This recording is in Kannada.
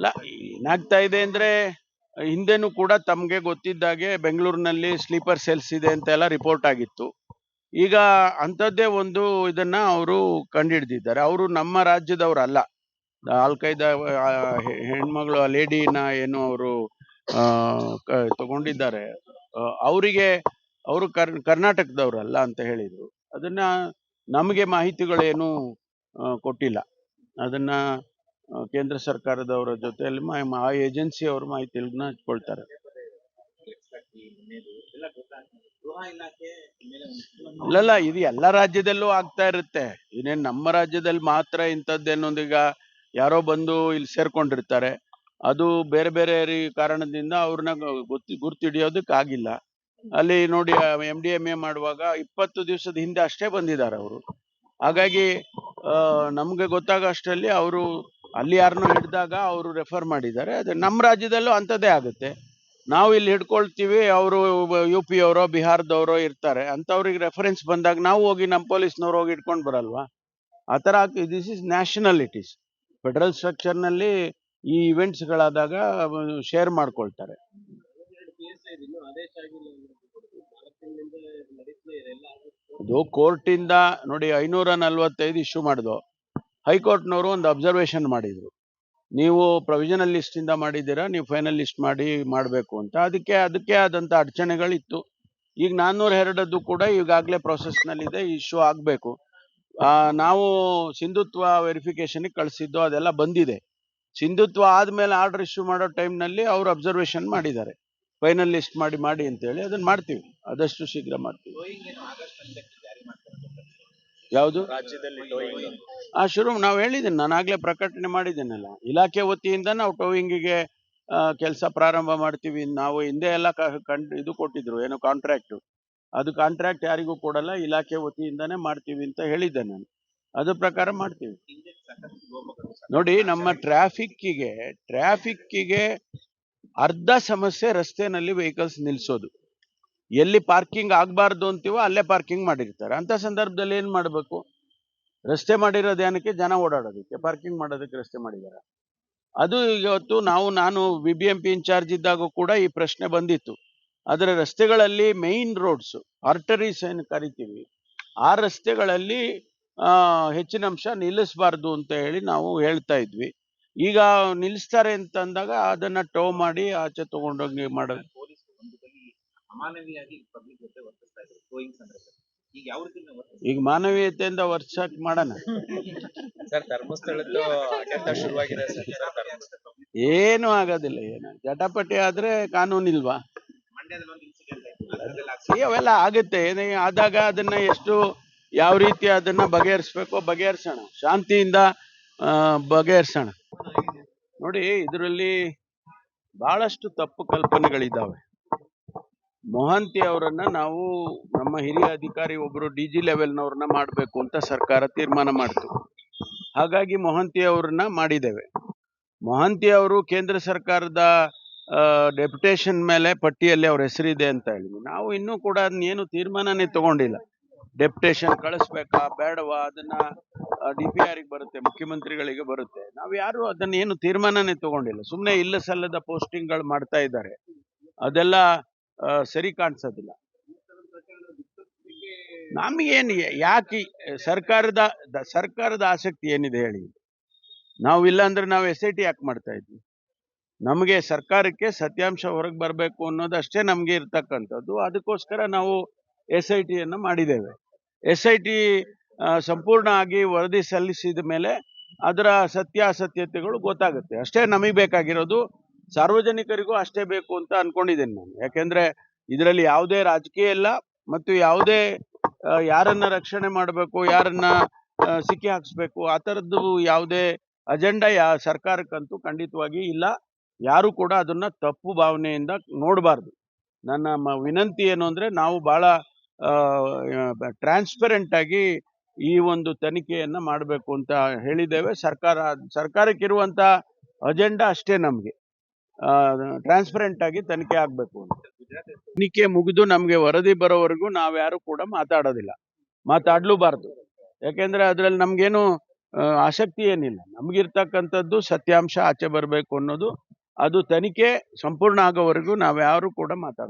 ಅಲ್ಲ ಏನಾಗ್ತಾ ಇದೆ ಅಂದ್ರೆ ಹಿಂದೆನೂ ಕೂಡ ತಮಗೆ ಗೊತ್ತಿದ್ದಾಗೆ ಬೆಂಗಳೂರಿನಲ್ಲಿ ಸ್ಲೀಪರ್ ಸೆಲ್ಸ್ ಇದೆ ಅಂತೆಲ್ಲ ರಿಪೋರ್ಟ್ ಆಗಿತ್ತು. ಈಗ ಅಂಥದ್ದೇ ಒಂದು ಇದನ್ನ ಅವರು ಕಂಡುಹಿಡ್ದಿದ್ದಾರೆ ಅವರು ನಮ್ಮ ರಾಜ್ಯದವರಲ್ಲ. ಅಲ್ಲ ಆ, ಹೆಣ್ಮಗಳು ಆ ಲೇಡಿನ ಏನು ಅವರು ತಗೊಂಡಿದ್ದಾರೆ. ಅವರಿಗೆ ಅವರು ಕರ್ ಕರ್ನಾಟಕದವರಲ್ಲ ಅಂತ ಹೇಳಿದರು. ಅದನ್ನ ನಮಗೆ ಮಾಹಿತಿಗಳೇನು ಕೊಟ್ಟಿಲ್ಲ. ಅದನ್ನ ಕೇಂದ್ರ ಸರ್ಕಾರದವರ ಜೊತೆಯಲ್ಲಿ ಆ ಏಜೆನ್ಸಿ ಅವರು ಮಾಹಿತಿಗಳನ್ನ ಹಚ್ಕೊಳ್ತಾರೆ ಅಲ್ಲಲ್ಲ ಇದು ಎಲ್ಲ ರಾಜ್ಯದಲ್ಲೂ ಆಗ್ತಾ ಇರುತ್ತೆ. ಇನ್ನೇನು ನಮ್ಮ ರಾಜ್ಯದಲ್ಲಿ ಮಾತ್ರ ಇಂಥದ್ದೇನೊಂದೀಗ ಯಾರೋ ಬಂದು ಇಲ್ಲಿ ಸೇರ್ಕೊಂಡಿರ್ತಾರೆ. ಅದು ಬೇರೆ ಬೇರೆ ಕಾರಣದಿಂದ ಅವ್ರನ್ನ ಗೊತ್ತಿ, ಗುರ್ತಿಡಿಯೋದಕ್ಕೆ ಆಗಿಲ್ಲ. ಅಲ್ಲಿ ನೋಡಿ ಎಂ ಡಿ ಎಂ ಎ ಮಾಡುವಾಗ ಇಪ್ಪತ್ತು ದಿವಸದ ಹಿಂದೆ ಅಷ್ಟೇ ಬಂದಿದ್ದಾರೆ ಅವರು. ಹಾಗಾಗಿ ನಮ್ಗೆ ಗೊತ್ತಾಗೋ ಅಷ್ಟರಲ್ಲಿ ಅವರು ಅಲ್ಲಿ ಯಾರನ್ನೂ ಹಿಡಿದಾಗ ಅವರು ರೆಫರ್ ಮಾಡಿದ್ದಾರೆ. ಅದೇ ನಮ್ಮ ರಾಜ್ಯದಲ್ಲೂ ಅಂಥದ್ದೇ ಆಗುತ್ತೆ. ನಾವು ಇಲ್ಲಿ ಹಿಡ್ಕೊಳ್ತೀವಿ, ಅವರು ಯು ಪಿ ಅವರೋ, ಬಿಹಾರದವರೋ ಇರ್ತಾರೆ. ಅಂಥವ್ರಿಗೆ ರೆಫರೆನ್ಸ್ ಬಂದಾಗ ನಾವು ಹೋಗಿ ನಮ್ಮ ಪೊಲೀಸ್ನವ್ರು ಹೋಗಿ ಇಟ್ಕೊಂಡು ಬರಲ್ವಾ? ಆ ಥರ ದಿಸ್ ಇಸ್ ನ್ಯಾಷನಲಿಟೀಸ್ ಫೆಡರಲ್ ಸ್ಟ್ರಕ್ಚರ್ನಲ್ಲಿ ಈ ಇವೆಂಟ್ಸ್ಗಳಾದಾಗ ಶೇರ್ ಮಾಡ್ಕೊಳ್ತಾರೆ. ಅದು ಕೋರ್ಟಿಂದ ನೋಡಿ ಐನೂರ ನಲ್ವತ್ತೈದು ಇಶ್ಯೂ ಮಾಡಿದ್ವು ಹೈಕೋರ್ಟ್ನವರು ಒಂದು ಅಬ್ಸರ್ವೇಷನ್ ಮಾಡಿದರು. ನೀವು ಪ್ರೊವಿಷನಲ್ ಲಿಸ್ಟಿಂದ ಮಾಡಿದ್ದೀರಾ, ನೀವು ಫೈನಲ್ ಲಿಸ್ಟ್ ಮಾಡಿ ಮಾಡಬೇಕು ಅಂತ. ಅದಕ್ಕೆ ಅದಕ್ಕೆ ಆದಂಥ ಅಡಚಣೆಗಳಿತ್ತು. ಈಗ ನಾನ್ನೂರ ಎರಡದ್ದು ಕೂಡ ಈಗಾಗಲೇ ಪ್ರೊಸೆಸ್ನಲ್ಲಿದೆ ಇಶ್ಯೂ ಆಗಬೇಕು. ನಾವು ಸಿಂಧುತ್ವ ವೆರಿಫಿಕೇಶನ್ಗೆ ಕಳಿಸಿದ್ದು, ಅದೆಲ್ಲ ಬಂದಿದೆ. ಸಿಂಧುತ್ವ ಆದಮೇಲೆ ಆರ್ಡರ್ ಇಶ್ಯೂ ಮಾಡೋ ಟೈಮ್ನಲ್ಲಿ ಅವರು ಅಬ್ಸರ್ವೇಷನ್ ಮಾಡಿದ್ದಾರೆ. ಫೈನಲ್ ಲಿಸ್ಟ್ ಮಾಡಿ ಮಾಡಿ ಅಂತೇಳಿ ಅದನ್ನು ಮಾಡ್ತೀವಿ. ಆದಷ್ಟು ಶೀಘ್ರ ಮಾಡ್ತೀವಿ. ಯಾವುದು? ರಾಜ್ಯದಲ್ಲಿ ಆ ಶುರು ನಾವು ಹೇಳಿದ್ದೀನಿ ನಾನು ಆಗ್ಲೇ ಪ್ರಕಟಣೆ ಮಾಡಿದ್ದೇನಲ್ಲ. ಇಲಾಖೆ ವತಿಯಿಂದ ನಾವು ಟೋವಿಂಗಿಗೆ ಕೆಲಸ ಪ್ರಾರಂಭ ಮಾಡ್ತೀವಿ. ನಾವು ಹಿಂದೆ ಎಲ್ಲ ಇದು ಕೊಟ್ಟಿದ್ರು ಏನು ಕಾಂಟ್ರಾಕ್ಟ್ ಅದು ಕಾಂಟ್ರಾಕ್ಟ್ ಯಾರಿಗೂ ಕೊಡಲ್ಲ ಇಲಾಖೆ ವತಿಯಿಂದಾನೇ ಮಾಡ್ತೀವಿ ಅಂತ ಹೇಳಿದ್ದೆ ನಾನು. ಅದ್ರ ಪ್ರಕಾರ ಮಾಡ್ತೀವಿ. ನೋಡಿ ನಮ್ಮ ಟ್ರಾಫಿಕ್ಕಿಗೆ ಟ್ರಾಫಿಕ್ಕಿಗೆ ಅರ್ಧ ಸಮಸ್ಯೆ ರಸ್ತೆನಲ್ಲಿ ವೆಹಿಕಲ್ಸ್ ನಿಲ್ಸೋದು. ಎಲ್ಲಿ ಪಾರ್ಕಿಂಗ್ ಆಗಬಾರ್ದು ಅಂತೀವೋ ಅಲ್ಲೇ ಪಾರ್ಕಿಂಗ್ ಮಾಡಿರ್ತಾರೆ. ಅಂತ ಸಂದರ್ಭದಲ್ಲಿ ಏನ್ ಮಾಡಬೇಕು? ರಸ್ತೆ ಮಾಡಿರೋದು ಏನಕ್ಕೆ ಜನ ಓಡಾಡೋದಕ್ಕೆ, ಪಾರ್ಕಿಂಗ್ ಮಾಡೋದಕ್ಕೆ ರಸ್ತೆ ಮಾಡಿದ್ದಾರೆ ಅದು ಇವತ್ತು ನಾವು, ನಾನು B B M P incharge ಇದ್ದಾಗೂ ಕೂಡ ಈ ಪ್ರಶ್ನೆ ಬಂದಿತ್ತು. ಆದರೆ ರಸ್ತೆಗಳಲ್ಲಿ ಮೇನ್ ರೋಡ್ಸ್ ಆರ್ಟರೀಸ್ ಏನು ಕರಿತೀವಿ, ಆ ರಸ್ತೆಗಳಲ್ಲಿ ಹೆಚ್ಚಿನ ಅಂಶ ನಿಲ್ಲಿಸಬಾರ್ದು ಅಂತ ಹೇಳಿ ನಾವು ಹೇಳ್ತಾ ಇದ್ವಿ. ಈಗ ನಿಲ್ಲಿಸ್ತಾರೆ ಅಂತ ಅಂದಾಗ ಅದನ್ನ ಟೋ ಮಾಡಿ ಆಚೆ ತೊಗೊಂಡೋಗಿ ಮಾಡೋದು ಬಳಿ ಅಮಾನವೀಯವಾಗಿ ಪಬ್ಲಿಕ್ ಜೊತೆ ವರ್ತಿಸ್ತಾ ಇದ್ರು ಗೋಯಿಂಗ್ ಸಂದರ್ಭದಲ್ಲಿ. ಈಗ ಯಾವ ರೀತಿ ನಾವು ಈಗ ಮಾನವೀಯತೆಯಿಂದ ವರ್ಷಕ್ಕೆ ಮಾಡೋಣ. ಸರ್ ಧರ್ಮಸ್ಥಳದ್ದು ಶುರುವಾಗಿದೆ ಸರ್. ಏನು ಆಗೋದಿಲ್ಲ ಏನು ಜಟಾಪಟಿ ಆದ್ರೆ ಕಾನೂನಿಲ್ವಾ? ಮಂಡ್ಯದಲ್ಲಿ ಒಂದು ಇನ್ಸಿಡೆಂಟ್ ಆಯ್ತು ಅವೆಲ್ಲ ಆಗುತ್ತೆ. ಏನೇ ಆದಾಗ ಅದನ್ನ ಎಷ್ಟು ಯಾವ ರೀತಿ ಅದನ್ನ ಬಗೆಹರಿಸ್ಬೇಕೋ ಬಗೆಹರಿಸೋಣ. ಶಾಂತಿಯಿಂದ ಆ, ಬಗೆಹರಿಸೋಣ. ನೋಡಿ ಇದರಲ್ಲಿ ಬಹಳಷ್ಟು ತಪ್ಪು ಕಲ್ಪನೆಗಳಿದ್ದಾವೆ ಮೊಹಂತಿ ಅವರನ್ನ ನಾವು ನಮ್ಮ ಹಿರಿಯ ಅಧಿಕಾರಿ ಒಬ್ಬರು ಡಿ ಜಿ ಲೆವೆಲ್ನವ್ರನ್ನ ಮಾಡಬೇಕು ಅಂತ ಸರ್ಕಾರ ತೀರ್ಮಾನ ಮಾಡಿತು. ಹಾಗಾಗಿ ಮೊಹಂತಿ ಅವ್ರನ್ನ ಮಾಡಿದ್ದೇವೆ. ಮೊಹಂತಿ ಅವರು ಕೇಂದ್ರ ಸರ್ಕಾರದ ಡೆಪ್ಯುಟೇಷನ್ ಮೇಲೆ ಪಟ್ಟಿಯಲ್ಲಿ ಅವ್ರ ಹೆಸರಿದೆ ಅಂತ ಹೇಳಿದ್ವಿ ನಾವು ಇನ್ನೂ ಕೂಡ ಅದನ್ನೇನು ತೀರ್ಮಾನನೇ ತಗೊಂಡಿಲ್ಲ. ಡೆಪ್ಯುಟೇಷನ್ ಕಳಿಸ್ಬೇಕಾ, ಬೇಡವಾ, ಅದನ್ನ ಡಿ ಪಿ ಬರುತ್ತೆ, ಮುಖ್ಯಮಂತ್ರಿಗಳಿಗೆ ಬರುತ್ತೆ. ನಾವು ಯಾರು ಅದನ್ನ ಏನು ತೀರ್ಮಾನನೇ ತಗೊಂಡಿಲ್ಲ. ಸುಮ್ಮನೆ ಇಲ್ಲ ಸಲ್ಲದ ಪೋಸ್ಟಿಂಗ್ಗಳು ಮಾಡ್ತಾ ಇದ್ದಾರೆ. ಅದೆಲ್ಲ ಸರಿ ಕಾಣಿಸೋದಿಲ್ಲ. ನಮಗೇನು ಯಾಕೆ ಸರ್ಕಾರದ ಸರ್ಕಾರದ ಆಸಕ್ತಿ ಏನಿದೆ ಹೇಳಿ. ನಾವು ಇಲ್ಲ ಅಂದ್ರೆ ನಾವು ಎಸ್ ಐ ಟಿ ಯಾಕೆ ಮಾಡ್ತಾ ಇದ್ವಿ? ನಮಗೆ ಸರ್ಕಾರಕ್ಕೆ ಸತ್ಯಾಂಶ ಹೊರಗೆ ಬರಬೇಕು ಅನ್ನೋದಷ್ಟೇ ನಮಗೆ ಇರ್ತಕ್ಕಂಥದ್ದು. ಅದಕ್ಕೋಸ್ಕರ ನಾವು ಎಸ್ ಐ ಟಿಯನ್ನು ಮಾಡಿದ್ದೇವೆ. ಎಸ್ ಐ ಟಿ ಸಂಪೂರ್ಣ ಆಗಿ ವರದಿ ಸಲ್ಲಿಸಿದ ಮೇಲೆ ಅದರ ಸತ್ಯಾಸತ್ಯತೆಗಳು ಗೊತ್ತಾಗುತ್ತೆ. ಅಷ್ಟೇ ನಮಗೆ ಬೇಕಾಗಿರೋದು ಸಾರ್ವಜನಿಕರಿಗೂ ಅಷ್ಟೇ ಬೇಕು ಅಂತ ಅನ್ಕೊಂಡಿದ್ದೇನೆ ನಾನು. ಯಾಕೆಂದ್ರೆ ಇದರಲ್ಲಿ ಯಾವುದೇ ರಾಜಕೀಯ ಇಲ್ಲ ಮತ್ತು ಯಾವುದೇ ಯಾರನ್ನ ರಕ್ಷಣೆ ಮಾಡಬೇಕು, ಯಾರನ್ನ ಸಿಕ್ಕಿ ಹಾಕಿಸ್ಬೇಕು, ಆ ಥರದ್ದು ಯಾವುದೇ ಅಜೆಂಡಾ ಯಾ, ಸರ್ಕಾರಕ್ಕಂತೂ ಖಂಡಿತವಾಗಿ ಇಲ್ಲ. ಯಾರು ಕೂಡ ಅದನ್ನ ತಪ್ಪು ಭಾವನೆಯಿಂದ ನೋಡಬಾರ್ದು. ನನ್ನ ವಿನಂತಿ ಏನು ಅಂದರೆ ನಾವು ಬಹಳ ಟ್ರಾನ್ಸ್ಪರೆಂಟ್ ಆಗಿ ಈ ಒಂದು ತನಿಖೆಯನ್ನ ಮಾಡಬೇಕು ಅಂತ ಹೇಳಿದ್ದೇವೆ. ಸರ್ಕಾರ, ಸರ್ಕಾರಕ್ಕಿರುವಂತ ಅಜೆಂಡಾ ಅಷ್ಟೇ ನಮಗೆ. ಟ್ರಾನ್ಸ್ಪರೆಂಟ್ ಆಗಿ ತನಿಖೆ ಆಗಬೇಕು ಅಂತ. ತನಿಖೆ ಮುಗಿದು ನಮಗೆ ವರದಿ ಬರೋವರೆಗೂ ನಾವ್ಯಾರು ಕೂಡ ಮಾತಾಡೋದಿಲ್ಲ. ಮಾತಾಡಲೂಬಾರ್ದು. ಯಾಕೆಂದ್ರೆ ಅದ್ರಲ್ಲಿ ನಮ್ಗೇನು ಆಸಕ್ತಿ ಏನಿಲ್ಲ. ನಮಗಿರ್ತಕ್ಕಂಥದ್ದು ಸತ್ಯಾಂಶ ಆಚೆ ಬರಬೇಕು ಅನ್ನೋದು, ಅದು ತನಿಖೆ ಸಂಪೂರ್ಣ ಆಗೋವರೆಗೂ ನಾವ್ಯಾರು ಕೂಡ ಮಾತಾಡೋದು